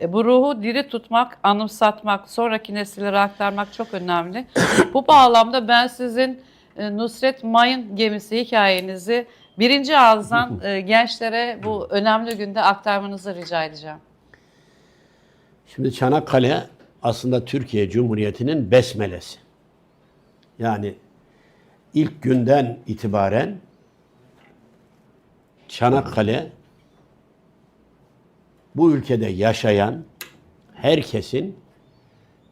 E, bu ruhu diri tutmak, anımsatmak, sonraki nesillere aktarmak çok önemli. bu bağlamda ben sizin e, Nusret Mayın gemisi hikayenizi birinci ağızdan e, gençlere bu önemli günde aktarmanızı rica edeceğim. Şimdi Çanakkale aslında Türkiye Cumhuriyeti'nin besmelesi. Yani ilk günden itibaren Çanakkale bu ülkede yaşayan herkesin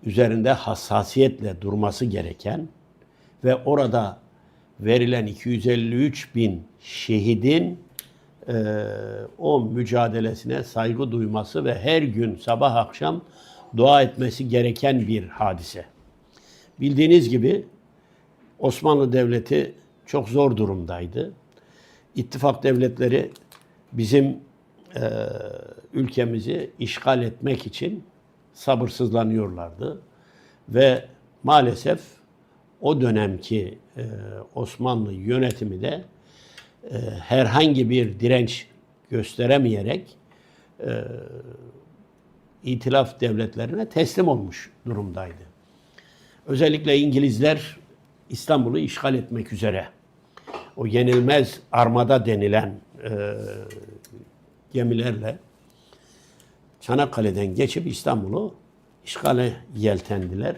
üzerinde hassasiyetle durması gereken ve orada verilen 253 bin şehidin eee, o mücadelesine saygı duyması ve her gün sabah akşam dua etmesi gereken bir hadise. Bildiğiniz gibi Osmanlı Devleti çok zor durumdaydı. İttifak devletleri bizim eee, ülkemizi işgal etmek için sabırsızlanıyorlardı. Ve maalesef o dönemki eee, Osmanlı yönetimi de eee, herhangi bir direnç gösteremeyerek eee itilaf devletlerine teslim olmuş durumdaydı. Özellikle İngilizler İstanbul'u işgal etmek üzere o yenilmez armada denilen eee, gemilerle Çanakkale'den geçip İstanbul'u işgale yeltendiler.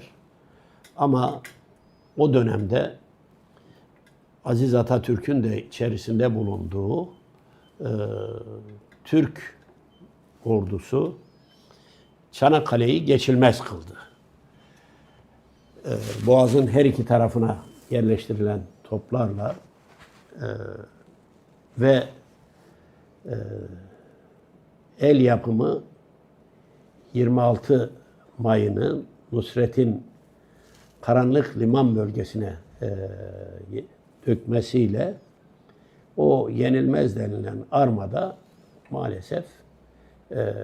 Ama o dönemde Aziz Atatürk'ün de içerisinde bulunduğu eee, Türk ordusu Çanakkale'yi geçilmez kıldı. Eee, Boğaz'ın her iki tarafına yerleştirilen toplarla eee, ve eee, el yapımı 26 mayını Nusret'in karanlık liman bölgesine eee, dökmesiyle o yenilmez denilen armada maalesef eee,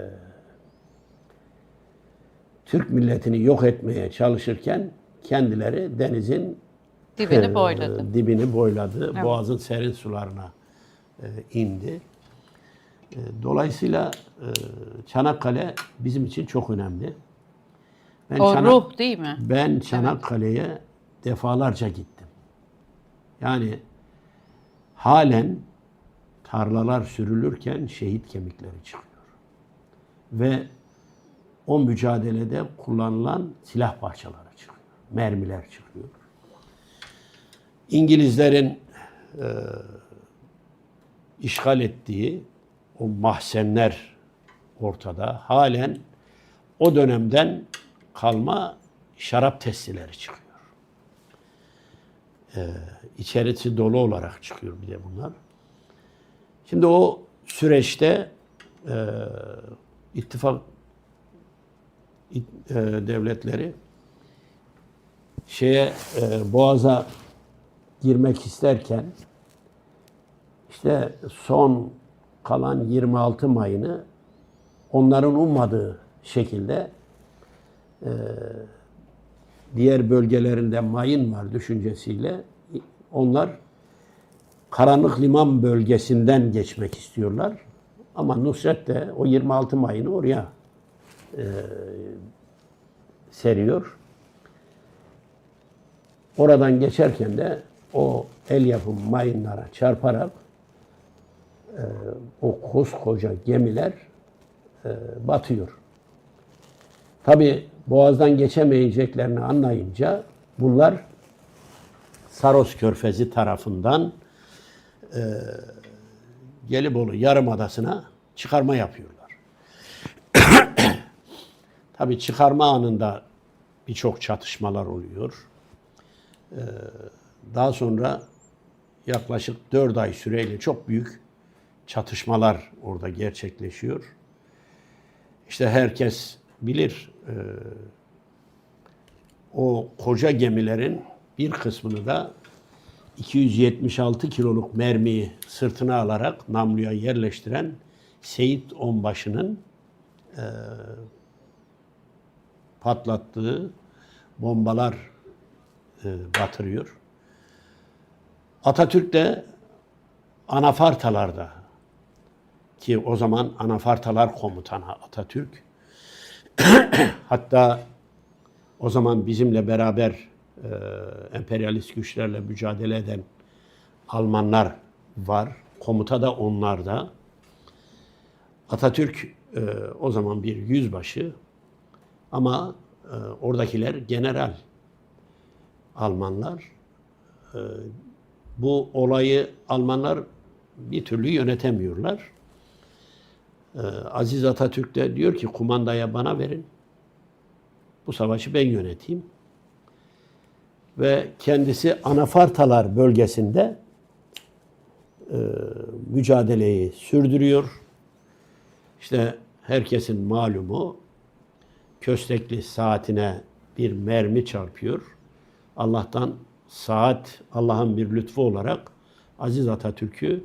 Türk milletini yok etmeye çalışırken kendileri denizin Dibini eee, boyladı. dibini boyladı. Evet. Boğazın serin sularına eee, indi. Eee, Dolayısıyla eee, Çanakkale bizim için çok önemli. Ben O Çanak- ruh değil mi? ben Çanakkale'ye defalarca gittim. Yani halen tarlalar sürülürken şehit kemikleri çıkıyor. Ve o mücadelede kullanılan silah parçaları çıkıyor. Mermiler çıkıyor. İngilizlerin e, işgal ettiği o mahzenler ortada. Halen o dönemden kalma şarap testileri çıkıyor. Ee, içerisi dolu olarak çıkıyor bir de bunlar. Şimdi o süreçte e, ittifak it- e, devletleri şeye e, Boğaz'a girmek isterken işte son kalan 26 Mayını onların ummadığı şekilde e, diğer bölgelerinde mayın var düşüncesiyle onlar karanlık liman bölgesinden geçmek istiyorlar. Ama Nusret de o 26 mayını oraya e, seriyor. Oradan geçerken de o el yapımı mayınlara çarparak e, o koskoca gemiler e, batıyor. Tabi boğazdan geçemeyeceklerini anlayınca bunlar Saros Körfezi tarafından e, Gelibolu Yarımadası'na çıkarma yapıyorlar. Tabi çıkarma anında birçok çatışmalar oluyor. E, daha sonra yaklaşık 4 ay süreyle çok büyük çatışmalar orada gerçekleşiyor. İşte herkes bilir e, o koca gemilerin bir kısmını da 276 kiloluk mermiyi sırtına alarak namluya yerleştiren Seyit Onbaşı'nın e, patlattığı bombalar e, batırıyor. Atatürk de anafartalarda ki o zaman anafartalar komutanı Atatürk Hatta o zaman bizimle beraber e, emperyalist güçlerle mücadele eden Almanlar var. Komuta da onlarda. Atatürk e, o zaman bir yüzbaşı ama e, oradakiler general Almanlar. E, bu olayı Almanlar bir türlü yönetemiyorlar. E, Aziz Atatürk de diyor ki kumandaya bana verin. Bu savaşı ben yöneteyim. Ve kendisi Anafartalar bölgesinde e, mücadeleyi sürdürüyor. İşte herkesin malumu köstekli saatine bir mermi çarpıyor. Allah'tan saat Allah'ın bir lütfu olarak Aziz Atatürk'ü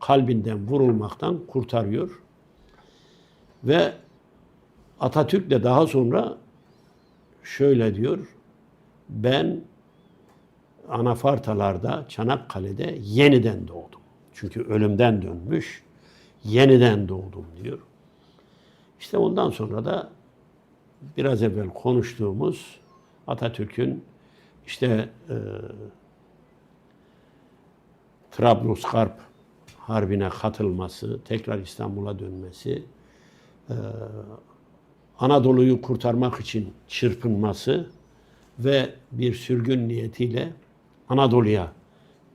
kalbinden vurulmaktan kurtarıyor. Ve Atatürk de daha sonra şöyle diyor. Ben Anafartalarda, Çanakkale'de yeniden doğdum. Çünkü ölümden dönmüş, yeniden doğdum diyor. İşte ondan sonra da biraz evvel konuştuğumuz Atatürk'ün işte e, Trablusgarp Harbi'ne katılması, tekrar İstanbul'a dönmesi, Anadolu'yu kurtarmak için çırpınması ve bir sürgün niyetiyle Anadolu'ya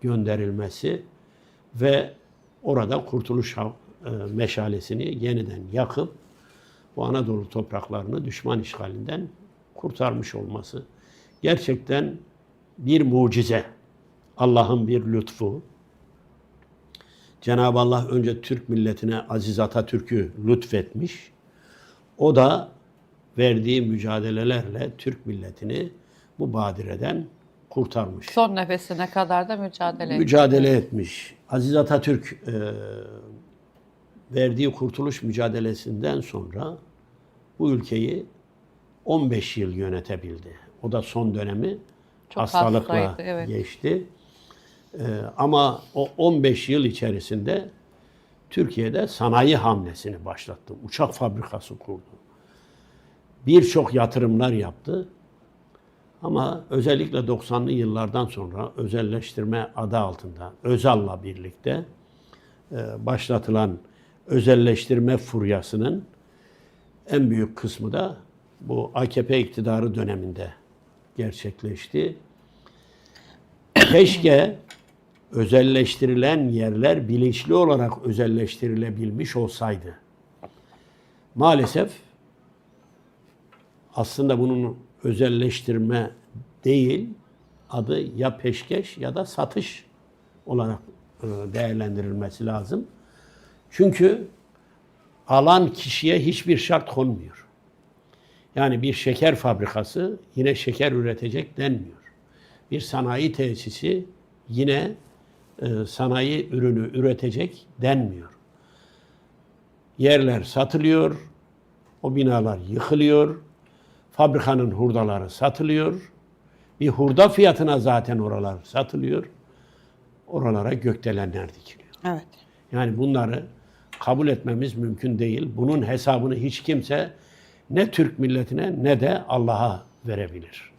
gönderilmesi ve orada kurtuluş e, meşalesini yeniden yakıp bu Anadolu topraklarını düşman işgalinden kurtarmış olması gerçekten bir mucize. Allah'ın bir lütfu. Cenab-ı Allah önce Türk milletine Aziz Atatürk'ü lütfetmiş. O da verdiği mücadelelerle Türk milletini bu badireden kurtarmış. Son nefesine kadar da mücadele etti. Mücadele etmiş. Aziz Atatürk e, verdiği kurtuluş mücadelesinden sonra bu ülkeyi 15 yıl yönetebildi. O da son dönemi Çok hastalıkla hastaydı, evet. geçti. E, ama o 15 yıl içerisinde Türkiye'de sanayi hamlesini başlattı. Uçak fabrikası kurdu. Birçok yatırımlar yaptı. Ama özellikle 90'lı yıllardan sonra özelleştirme adı altında Özal'la birlikte e, başlatılan özelleştirme furyasının en büyük kısmı da bu AKP iktidarı döneminde gerçekleşti. Keşke özelleştirilen yerler bilinçli olarak özelleştirilebilmiş olsaydı. Maalesef aslında bunun özelleştirme değil, adı ya peşkeş ya da satış olarak e, değerlendirilmesi lazım. Çünkü alan kişiye hiçbir şart konmuyor. Yani bir şeker fabrikası yine şeker üretecek denmiyor. Bir sanayi tesisi yine e, sanayi ürünü üretecek denmiyor. Yerler satılıyor, o binalar yıkılıyor, fabrikanın hurdaları satılıyor. Bir hurda fiyatına zaten oralar satılıyor. Oralara gökdelenler dikiliyor. Evet. Yani bunları kabul etmemiz mümkün değil. Bunun hesabını hiç kimse ne Türk milletine ne de Allah'a verebilir.